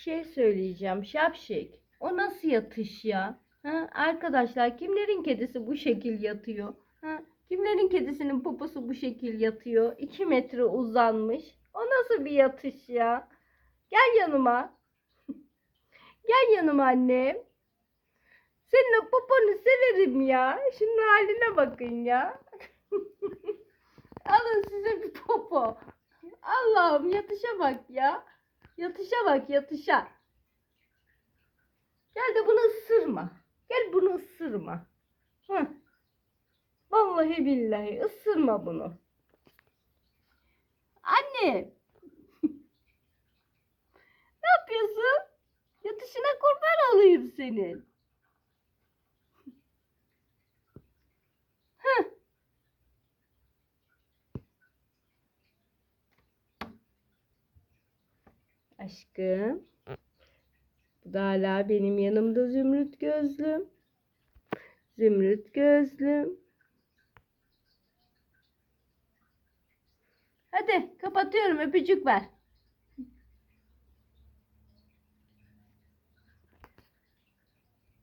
şey söyleyeceğim. Şapşik. O nasıl yatış ya? Ha? Arkadaşlar kimlerin kedisi bu şekil yatıyor? Ha? Kimlerin kedisinin poposu bu şekil yatıyor? 2 metre uzanmış. O nasıl bir yatış ya? Gel yanıma. Gel yanıma annem. Senin o poponu severim ya. Şunun haline bakın ya. Alın size bir popo. Allah'ım yatışa bak ya. Yatışa bak yatışa. Gel de bunu ısırma. Gel bunu ısırma. Hı. Vallahi billahi ısırma bunu. Anne. ne yapıyorsun? Yatışına kurban olayım senin. Aşkım. Bu da hala benim yanımda zümrüt gözlüm. Zümrüt gözlüm. Hadi kapatıyorum öpücük ver.